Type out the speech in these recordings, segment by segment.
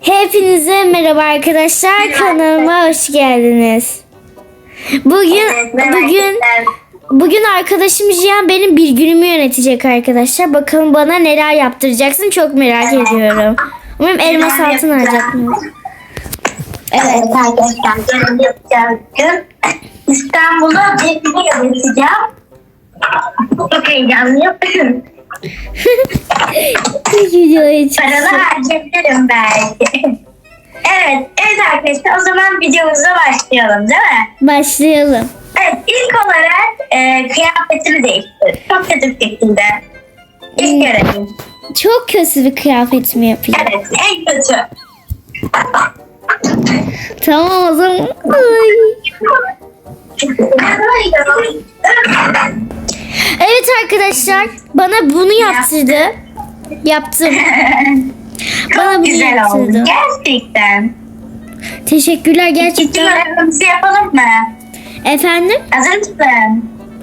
Hepinize merhaba arkadaşlar. Kanalıma hoş geldiniz. Bugün bugün bugün arkadaşım Cihan benim bir günümü yönetecek arkadaşlar. Bakalım bana neler yaptıracaksın çok merak ediyorum. Umarım elmas altın alacakmış. Evet arkadaşlar benim yapacağım gün İstanbul'a bir video yapacağım. Çok heyecanlıyım. Videoya çıksın. Paralı harcayabilirim belki. Evet, evet arkadaşlar o zaman videomuza başlayalım değil mi? Başlayalım. Evet, ilk olarak e, kıyafetini değiştir. Çok kötü bir şekilde. İlk görevim. Çok kötü bir kıyafet mi yapayım? Evet, en kötü. Tamam o zaman. Ay. Evet arkadaşlar bana bunu yaptırdı. Yaptım. Bana Çok bunu güzel oldu. yaptırdı. Gerçekten. Teşekkürler İkinci gerçekten. görevimizi yapalım mı? Efendim? Hazır mısın?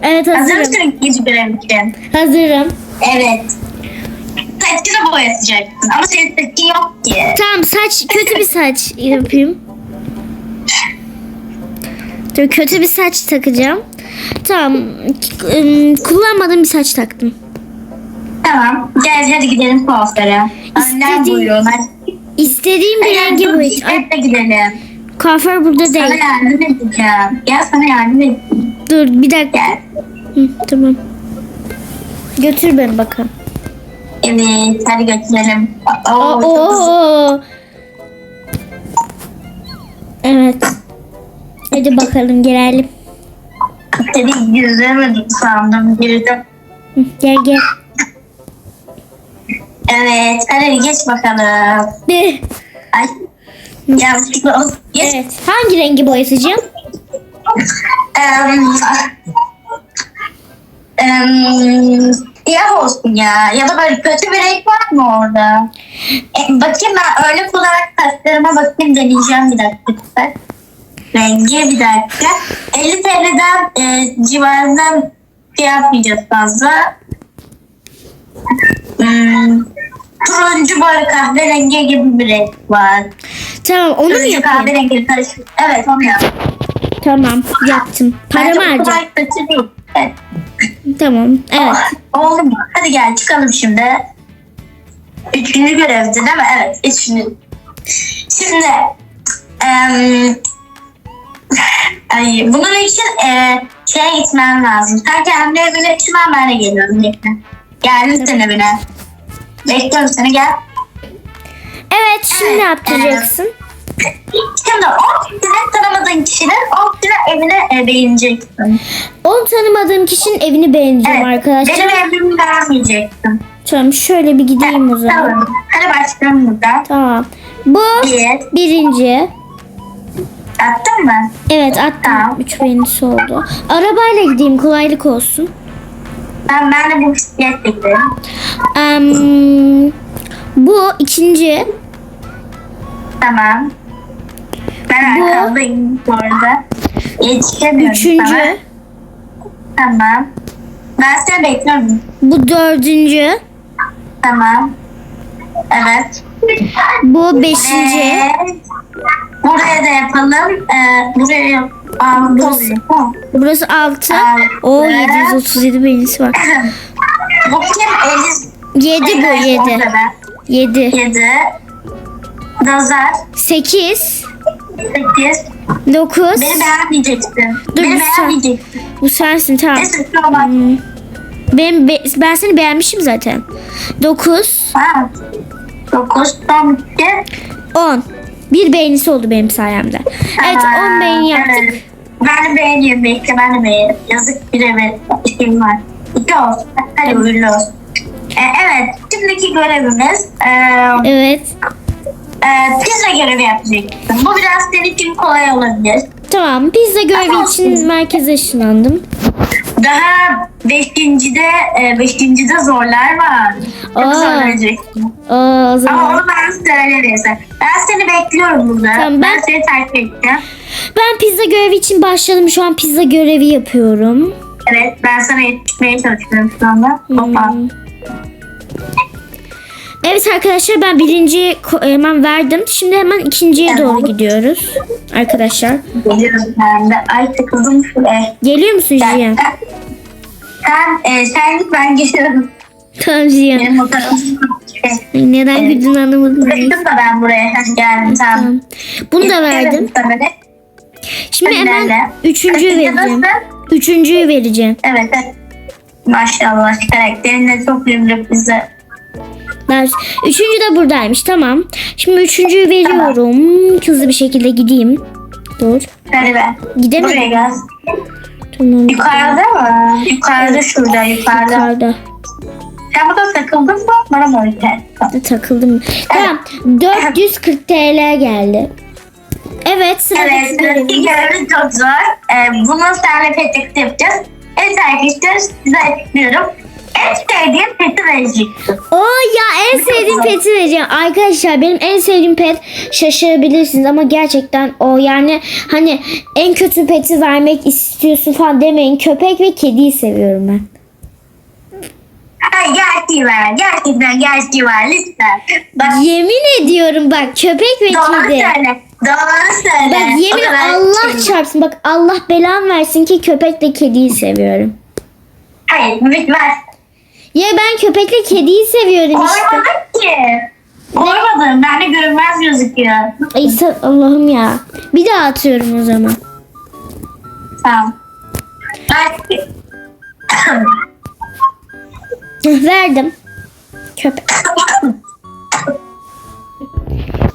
Evet Hazır hazırım. mısın ikinci görev için? Hazırım. Evet. Saçını boyatacaksın ama senin saçın yok ki. Tamam saç kötü bir saç yapayım. Dur kötü bir saç takacağım. Tamam. Kullanmadığım bir saç taktım. Tamam. Gel hadi gidelim kuaföre. Önden İstediğin- buyurun. Hadi. İstediğim bir rengi. Ay, bisikletle gidelim. kuaför burada Sana değil. yardım edeceğim. Gel sana yardım edeyim. Dur bir dakika. Gel. Hı, tamam. Götür beni bakalım. Evet hadi götürelim. Oo, çok hızlı. oo. Evet. Hadi bakalım girelim. Seni yüzemedim sandım. Girdim. Gel gel. Evet hadi geç bakalım. Bir. Ay. Yanlışlıkla olsun. Geç. Evet. Hangi rengi boyatacağım? Em, em, siyah olsun ya. Ya da böyle kötü bir renk var mı orada? E, bakayım ben öyle kullanarak saçlarıma bakayım deneyeceğim bir dakika. Rengi bir dakika. 50 TL'den e, civarından şey yapmayacağız fazla. Hmm, turuncu böyle kahverengi gibi bir renk var. Tamam onu mu Turuncu yapayım? kahverengi karışık. Evet onu yap. Tamam yaptım. Bence Paramı o kadar harcam. kötü değil. Evet. Tamam. Evet. Oldu mu? Hadi gel çıkalım şimdi. Üçüncü görevdi değil mi? Evet. Üçüncü. Şimdi em, ay, bunun için e, şeye gitmem lazım. Sen kendi evine çıkma ben de geliyorum. Bekle. Geldim senin evine. Bekliyorum seni gel. Evet şimdi ne Evet, yaptıracaksın? Şimdi o kişinin tanımadığın kişinin o kişinin evine e, beğeneceksin. Onu tanımadığım kişinin evini beğeneceğim arkadaşlar. Benim evimi beğenmeyeceksin. Tamam şöyle bir gideyim o zaman. Tamam. Hadi başlayalım buradan. Tamam. Bu Bir. birinci. Attın mı? Evet attım. Tamam. Üç beğenisi oldu. Arabayla gideyim kolaylık olsun. Ben, ben de bu bisikletle. Em, bu ikinci. Tamam. Ben Bu- arkandayım bu arada. Yetişemiyorum Üçüncü. sana. Tamam. Ben seni bekliyorum. Bu dördüncü. Tamam. Evet. Bu beşinci. Evet. Buraya da yapalım. Ee, buraya Burası. burası. Burası altı. Altı. O 737 beğenisi var. Bu kim? Eliz. Yedi bu yedi. Yedi. Yedi. Dozar. Sekiz. Sekiz. Dokuz. Beni beğenmeyeceksin. Dur, Beni beğenmeyeceksin. Bu sensin tamam. Neyse. Hmm. Ben, be- ben seni beğenmişim zaten. Dokuz. Ha. Dokuz. Tam bitti. On. Bir beğenisi oldu benim sayemde. Evet Aa, on beğeni yaptık. evet. Ben de beğeniyorum. Bekle ben de beğeniyorum. Yazık bir evet. İşim var. İki olsun. Hadi uğurlu olsun. Ee, evet. Şimdiki görevimiz e, Evet. e, pizza görevi yapacaksın. Bu biraz senin için kolay olabilir. Tamam pizza görevi için merkeze ışınlandım. Daha beşincide, e, beşincide zorlar var. Çok Aa. zorlayacaksın. Aa, o Ama zaman. onu ben söylerim. Ben seni bekliyorum burada. Tamam, ben- ben seni takip edeceğim. Ben pizza görevi için başladım. Şu an pizza görevi yapıyorum. Evet ben sana yetişmeye çalışıyorum şu anda. Hoppa. Evet arkadaşlar ben birinci hemen verdim. Şimdi hemen ikinciye doğru gidiyoruz. Arkadaşlar. Geliyorum ben de. Ay takıldım şuraya. Geliyor musun Jiyan? Sen, e, sen git ben geliyorum. Tamam Jiyan. Benim. Neden güldüğünü anlamadım. Bıraktım da ben buraya. Hadi geldim tamam. Tamam. Bunu da verdim. Şimdi hemen üçüncüyü vereceğim. Üçüncüyü vereceğim. Evet evet. Maşallah karakterin de çok yumruk bize. Ben, üçüncü de buradaymış tamam. Şimdi üçüncüyü veriyorum. Hızlı bir şekilde gideyim. Dur. Hadi be. Buraya gel. Tamam. Yukarıda mı? Yukarıda şurada yukarıda. Yukarıda. Sen burada takıldın mı? Bana mı öyle? Takıldım. Tamam. 440 TL geldi. Evet sıradaki Evet, görevimiz. görevi çok zor. Ee, bunu seninle pet takısı yapacağız. Evet arkadaşlar size açıklıyorum. En sevdiğim peti vereceksin. Oo ya en sevdiğim peti vereceğim. Arkadaşlar benim en sevdiğim pet şaşırabilirsiniz ama gerçekten o yani hani en kötü peti vermek istiyorsun falan demeyin. Köpek ve kediyi seviyorum ben. Ha, gerçeği ver. Gerçekten gerçeği ver lütfen. Bak Yemin ediyorum bak köpek ve doğru kedi. söyle. Doğru söyle. Bak O yemin kadar Allah çarpsın bak Allah belan versin ki köpekle kediyi seviyorum. Hayır bitmez. Ya ben köpekle kediyi seviyorum işte. Koymadım ki. Koymadım. Bende görünmez gözüküyor. Ay sa- Allah'ım ya. Bir daha atıyorum o zaman. Tamam. Ben... Verdim. Köpek.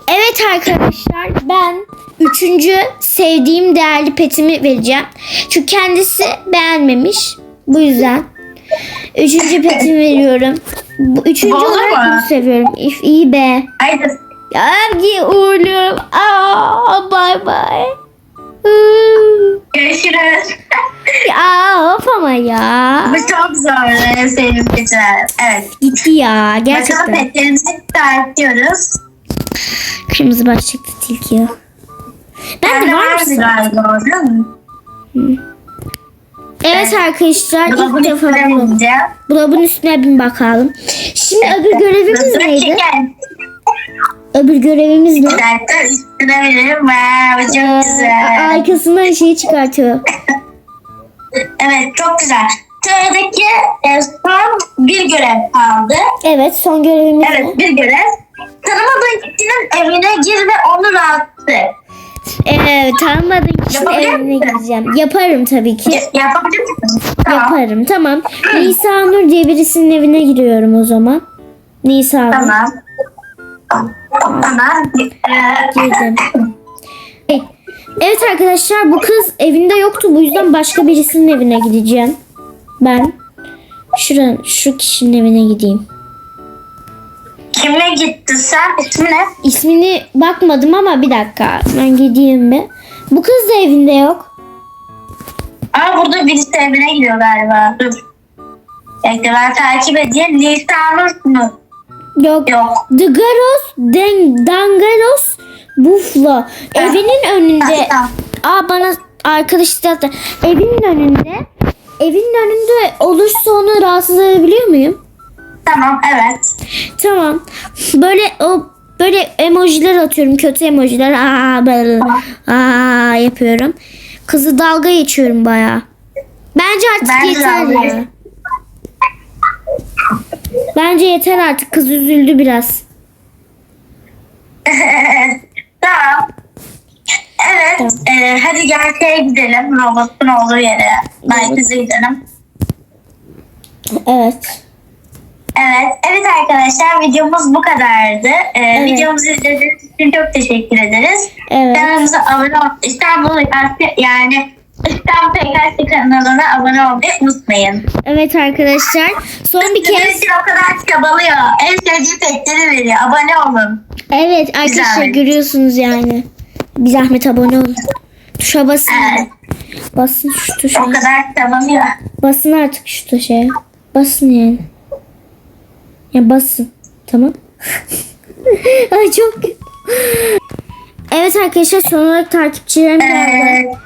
Evet arkadaşlar ben üçüncü sevdiğim değerli petimi vereceğim. Çünkü kendisi beğenmemiş. Bu yüzden. Üçüncü petimi veriyorum. Bu, üçüncü Olur olarak bunu seviyorum. If iyi be. Haydi. Diye uğurluyorum. Aa, bay. Hmm. Görüşürüz. Ya of ama ya. Bu çok zor. Petiler. Evet. Gitti ya Bakalım gerçekten. petlerimizi tartıyoruz. Kırmızı başlıklı tilki ya. Ben de var mısın? galiba değil mi? Evet arkadaşlar Dolabın ilk defa. Dolabın üstüne bin bakalım. Şimdi öbür görevimiz neydi? Öbür görevimiz ne? Dakika üstüne binelim. Wow, Ee, çok güzel. arkasından şeyi çıkartıyor. Evet çok güzel. Sıradaki e, son bir görev kaldı. Evet son görevimiz ne? Evet bir görev. Tanımadığın kişinin evine gir ve onu rahatsız et. Evet tanımadığın kişinin Yapabilir evine misin? gideceğim. Yaparım tabii ki. Yapabilir misin? Tamam. Yaparım tamam. Nisa Nur diye birisinin evine giriyorum o zaman. Nisa Nur. Tamam. Tamam. Girdim. Evet. Evet arkadaşlar bu kız evinde yoktu bu yüzden başka birisinin evine gideceğim. Ben şuran şu kişinin evine gideyim. Kimle gittin sen? İsmi ne? İsmini bakmadım ama bir dakika ben gideyim mi? Bu kız da evinde yok. Aa burada birisi evine gidiyor galiba. Dur. Bekle ben takip edeyim. Nisanur mu? Yok. Yok. Dıgaros Den Dangaros Buflo. Evinin önünde. Tamam. Aa bana arkadaş da evinin önünde. Evinin önünde olursa onu rahatsız edebiliyor muyum? Tamam evet. Tamam. Böyle o böyle emojiler atıyorum. Kötü emojiler. Aa böyle aa yapıyorum. Kızı dalga geçiyorum bayağı. Bence artık Ben yeter ya. Bence yeter artık. Kız üzüldü biraz. tamam. Evet. e, hadi gel şeye gidelim. Robotun olduğu yere. Merkeze gidelim. Evet. Evet. Evet arkadaşlar videomuz bu kadardı. E, Evet. Videomuzu izlediğiniz için çok teşekkür ederiz. Evet. Kanalımıza abone ol. İstanbul yani İstanbul Üniversitesi kanalına abone olmayı unutmayın. Evet arkadaşlar. Son bir kez için o kadar çabalıyor. En sevdiği petleri veriyor. Abone olun. Evet arkadaşlar zahmet. görüyorsunuz yani. Bir zahmet abone olun. Tuşa basın. Evet. Basın şu O tuşa. kadar çabalıyor. Basın artık şu tuşa. Basın yani. Ya basın. Tamam. Ay çok Evet arkadaşlar son olarak takipçilerim geldi.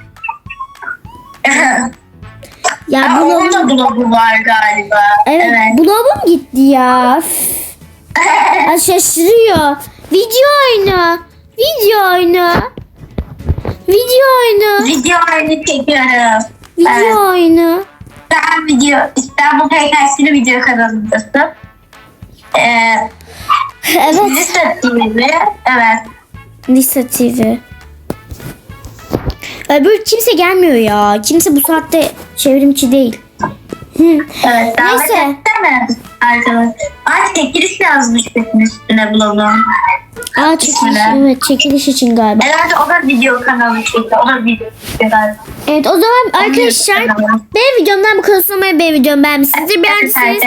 Ya bu onun da blogu var galiba. Evet, evet. bulabım gitti ya. Ay şaşırıyor. Video oyunu. Video oyunu. Video oyunu. Video oyunu çekiyorum. Video Evet. oyunu. Ben video İstanbul PKS'li video kanalındasın. Ee, Evet. Liste TV'de. Evet. Lisa TV. Öbür kimse gelmiyor ya. Kimse bu saatte çevrimçi değil. Hı. Evet. davet Neyse. etsene Arkadaş. Ay çekiliş yazmış bütün üstüne bulalım. Aa çekiliş, İsmine. evet çekiliş için galiba. Herhalde o da video kanalı çekiyor. O da video çekiyor galiba. Evet o zaman arkadaşlar benim videomdan bu kadar sunmaya benim videomu beğenmişsinizdir. Beğendiyseniz,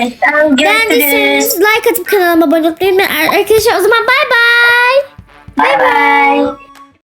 beğendiyseniz like atıp kanalıma abone olmayı unutmayın. Arkadaşlar o zaman bay bay. Bay bay.